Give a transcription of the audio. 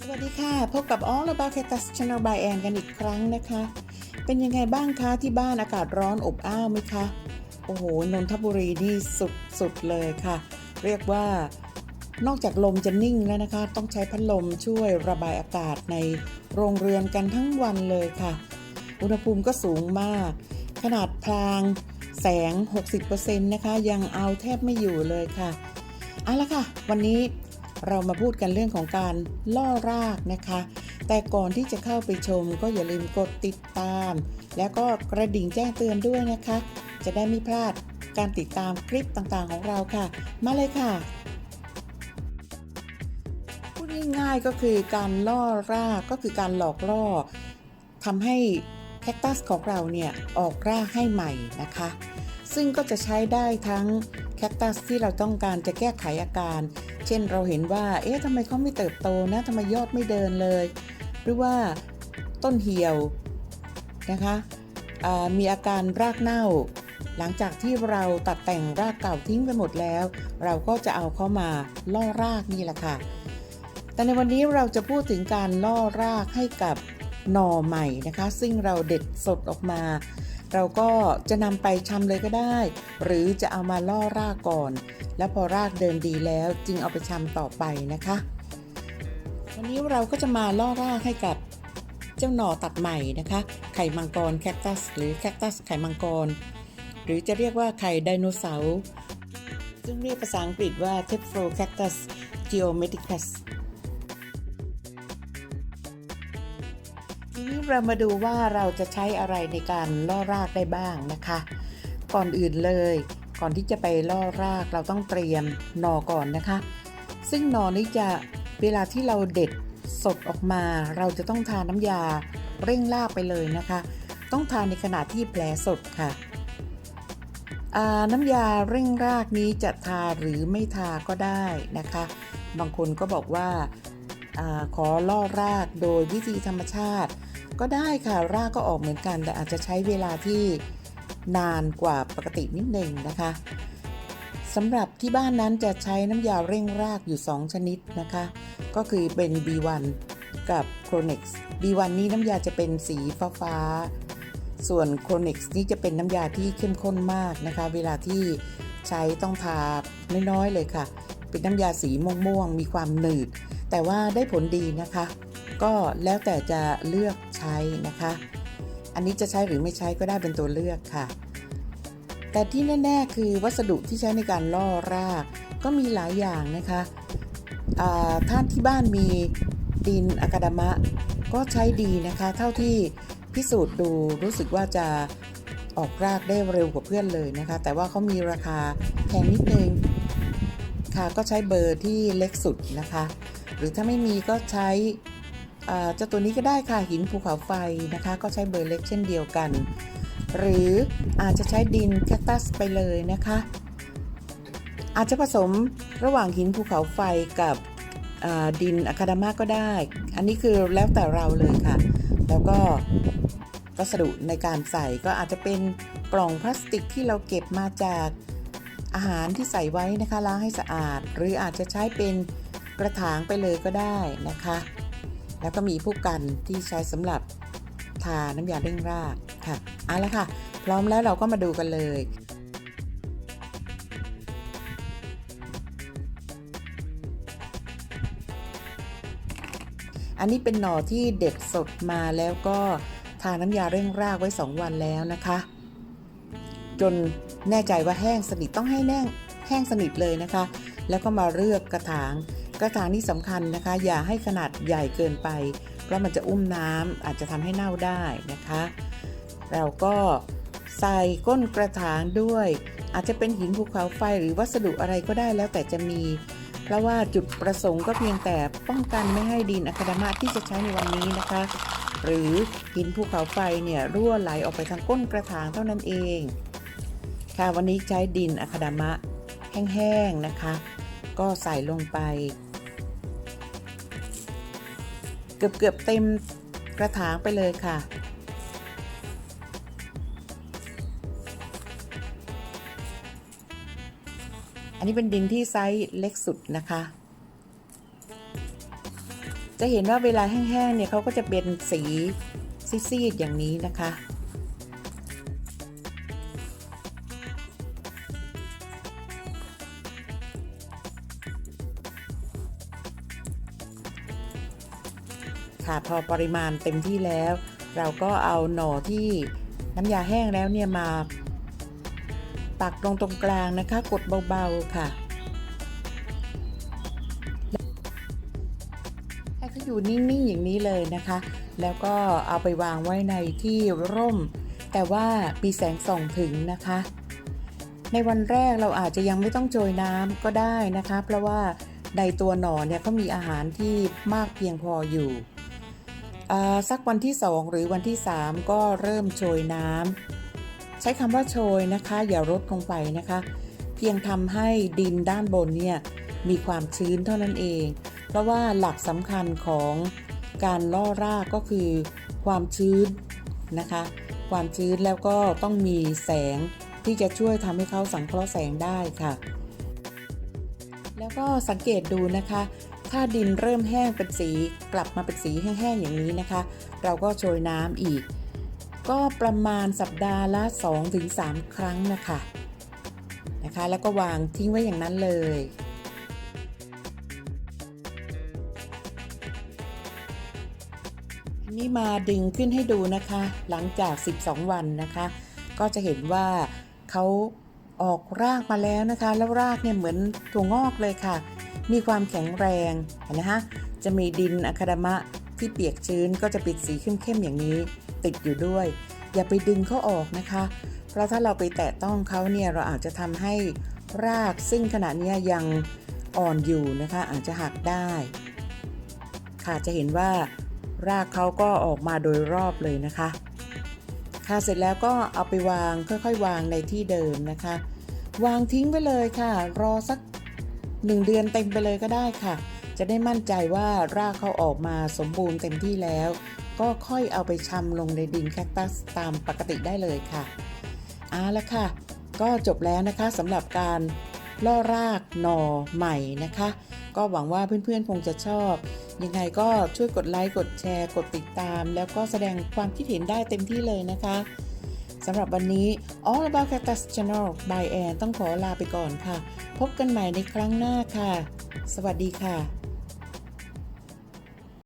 สวัสดีค่ะ พบกับ All About Cactus Channel by Ann กันอีกครั้งนะคะ เป็นยังไงบ้างคะที่บ้านอากาศร้อนอบอ้าวไหมคะ โอ้โห นนทบุรีนี่สุดๆเลยค่ะ เรียกว่านอกจากลมจะนิ่งแล้วนะคะ ต้องใช้พัดลมช่วยระบายอากาศในโรงเรือนกันทั้งวันเลยค่ะ อุณหภูมิก็สูงมาก ขนาดพลางแสง 60%นะคะ ยังเอาแทบไม่อยู่เลยค่ะเอาละค่ะ วันนี้ เรามาพูดกันเรื่องของการล่อรากนะคะ แต่ก่อนที่จะเข้าไปชมก็อย่าลืมกดติดตาม แล้วก็กระดิ่งแจ้งเตือนด้วยนะคะ จะได้ไม่พลาดการติดตามคลิปต่างๆของเราค่ะ มาเลยค่ะ พูดง่ายๆก็คือการล่อรากก็คือการหลอกล่อทำให้แคคตัสของเราเนี่ยออกรากให้ใหม่นะคะ ซึ่งก็จะใช้ได้ทั้งแคคตัสที่เราต้องการจะแก้ไขอาการ เช่นเราเห็นว่า เอ๊ะทำไมเขาไม่เติบโตนะทำไมยอดไม่เดินเลย หรือว่าต้นเหี่ยวนะคะมีอาการรากเน่า หลังจากที่เราตัดแต่งรากเก่าทิ้งไปหมดแล้ว เราก็จะเอาเข้ามาล่อรากนี่แหละค่ะ แต่ในวันนี้เราจะพูดถึงการล่อรากให้กับหน่อใหม่นะคะ ซึ่งเราเด็ดสดออกมา เราก็จะนำไปชำเลยก็ได้ หรือจะเอามาล่อรากก่อน แล้วพอรากเดินดีแล้วจึงเอาไปชำต่อไปนะคะ วันนี้เราก็จะมาล่อรากให้กับเจ้าหน่อตัดใหม่นะคะ ไข่มังกรแคคตัส หรือแคคตัสไข่มังกร หรือจะเรียกว่าไข่ไดโนเสาร์ซึ่งเรียกภาษาอังกฤษว่า t e p h r o c a c t u s geometricus นี้เรามาดูว่าเราจะใช้อะไรในการล่อรากได้บ้างนะคะ ก่อนอื่นเลย ก่อนที่จะไปล่อรากเราต้องเตรียมหน่อก่อนนะคะ ซึ่งหน่อนี้จะเวลาที่เราเด็ดสดออกมา เราจะต้องทาน้ำยาเร่งรากไปเลยนะคะ ต้องทานในขณะที่แผลสดค่ะน้ำยาเร่งรากนี้จะทาหรือไม่ทาก็ได้นะคะ บางคนก็บอกว่าอาขอล่อรากโดยวิธีธรรมชาติ ก็ได้ค่ะรากก็ออกเหมือนกัน แต่อาจจะใช้เวลาที่นานกว่าปกตินิดหนึ่งนะคะสำหรับที่บ้านนั้นจะใช้น้ำยาเร่งรากอยู่ 2 ชนิดนะคะ ก็คือเป็น B1 กับ Chronex B1 นี้น้ำยาจะเป็นสีฟ้าฟ้าส่วน Chronex นี่จะเป็นน้ำยาที่เข้มข้นมากนะคะ เวลาที่ใช้ต้องทาน้อยๆเลยค่ะ เป็นน้ำยาสีม่วงๆมีความหนืด แต่ว่าได้ผลดีนะคะ ก็แล้วแต่จะเลือกใช้นะคะ อันนี้จะใช้หรือไม่ใช้ก็ได้เป็นตัวเลือกค่ะ แต่ที่แน่ ๆ คือวัสดุที่ใช้ในการล่อราก ก็มีหลายอย่างนะคะท่านที่บ้านมีดินอะคาดามะ ก็ใช้ดีนะคะ เท่าที่พิสูจน์ดูรู้สึกว่าจะออกรากได้เร็วกว่าเพื่อนเลยนะคะ แต่ว่าเขามีราคาแพงนิดนึงค่ะก็ใช้เบอร์ที่เล็กสุดนะคะ หรือถ้าไม่มีก็ใช้ เจ้าตัวนี้ก็ได้ค่ะหินภูเขาไฟนะคะ ก็ใช้เบอร์เล็กเช่นเดียวกัน หรืออาจจะใช้ดินแคคตัสไปเลยนะคะ อาจจะผสมระหว่างหินภูเขาไฟกับดินอะคาดามาก็ได้ อันนี้คือแล้วแต่เราเลยค่ะ แล้วก็วัสดุในการใส่ก็อาจจะเป็นกล่องพลาสติกที่เราเก็บมาจากอาหารที่ใส่ไว้นะคะล้างให้สะอาด หรืออาจจะใช้เป็นกระถางไปเลยก็ได้นะคะ แล้วก็มีผู้กันที่ใช้สำหรับทาน้ำยาเร่งรากค่ะเอาละค่ะ พร้อมแล้วเราก็มาดูกันเลยอันนี้เป็นหน่อที่เด็ดสดมาแล้วก็ทาน้ำยาเร่งรากไว้ 2 วันแล้วนะคะ จนแน่ใจว่าแห้งสนิทต้องให้แน่งแห้งสนิทเลยนะคะ แล้วก็มาเลือกกระถาง กระถางนี่สำคัญนะคะ อย่าให้ขนาดใหญ่เกินไป เพราะมันจะอุ้มน้ำอาจจะทำให้เน่าได้นะคะเราก็ใส่ก้นกระถางด้วย อาจจะเป็นหินภูเขาไฟหรือวัสดุอะไรก็ได้แล้วแต่จะมี เพราะว่าจุดประสงค์ก็เพียงแต่ป้องกันไม่ให้ดินอะคาดามะที่จะใช้ในวันนี้นะคะ หรือหินภูเขาไฟเนี่ยรั่วไหลออกไปทางก้นกระถางเท่านั้นเอง ค่ะวันนี้ใช้ดินอะคาดามะแห้งๆนะคะ ก็ใส่ลงไป เกือบเกือบเต็มกระถางไปเลยค่ะ อันนี้เป็นดินที่ไซส์เล็กสุดนะคะ จะเห็นว่าเวลาแห้งๆเนี่ยเขาก็จะเป็นสีซีดๆอย่างนี้นะคะ ค่ะ พอปริมาณเต็มที่แล้ว เราก็เอาหน่อที่น้ำยาแห้งแล้วเนี่ยมาปักตรงตรงกลางนะคะ กดเบาๆค่ะให้เขาอยู่นิ่งๆอย่างนี้เลยนะคะ แล้วก็เอาไปวางไว้ในที่ร่ม แต่ว่ามีแสงส่องถึงนะคะ ในวันแรกเราอาจจะยังไม่ต้องโจยน้ำก็ได้นะคะ เพราะว่าในตัวหนอนเนี่ยเขามีอาหารที่มากเพียงพออยู่ สักวันที่ 2 หรือวันที่ 3 ก็เริ่มโชยน้ำใช้คำว่าโชยนะคะ อย่ารดลงไปนะคะ เพียงทำให้ดินด้านบนเนี่ยมีความชื้นเท่านั้นเอง เพราะว่าหลักสำคัญของการล่อรากก็คือความชื้นนะคะ ความชื้นแล้วก็ต้องมีแสงที่จะช่วยทำให้เขาสังเคราะห์แสงได้ค่ะ แล้วก็สังเกตดูนะคะ ถ้าดินเริ่มแห้งเป็นสีกลับมาเป็นสีแห้งๆอย่างนี้นะคะ เราก็โชยน้ำอีก ก็ประมาณสัปดาห์ละ 2-3 ครั้งนะคะนะคะ แล้วก็วางทิ้งไว้อย่างนั้นเลยนนี้มาดึงขึ้นให้ดูนะคะ หลังจาก 12 วันนะคะ ก็จะเห็นว่าเขา ออกรากมาแล้วนะคะ แล้วรากเนี่ยเหมือนถั่วงอกเลยค่ะ มีความแข็งแรงเห็นไหมคะจะมีดินอะคาดามะที่เปียกชื้นก็จะปิดสีเข้มๆอย่างนี้ ติดอยู่ด้วย อย่าไปดึงเขาออกนะคะ เพราะถ้าเราไปแตะต้องเขาเนี่ยเราอาจจะทำให้รากซึ่งขณะนี้ยังอ่อนอยู่นะคะ อาจจะหักได้ ค่ะจะเห็นว่ารากเขาก็ออกมาโดยรอบเลยนะคะ ค่ะเสร็จแล้วก็เอาไปวางค่อยๆ วางในที่เดิมนะคะ วางทิ้งไปเลยค่ะ รอสัก 1 เดือนเต็มไปเลยก็ได้ค่ะ จะได้มั่นใจว่ารากเขาออกมาสมบูรณ์เต็มที่แล้ว ก็ค่อยเอาไปชำลงในดินแคคตัสตามปกติได้เลยค่ะเอาละค่ะ ก็จบแล้วนะคะสำหรับการล่อรากหน่อใหม่นะคะ ก็หวังว่าเพื่อนๆคงจะชอบ ยังไงก็ช่วยกดไลค์กดแชร์กดติดตาม แล้วก็แสดงความคิดเห็นได้เต็มที่เลยนะคะสำหรับวันนี้ All About Cactus Channel by Ann ต้องขอลาไปก่อนค่ะ พบกันใหม่ในครั้งหน้าค่ะ สวัสดีค่ะ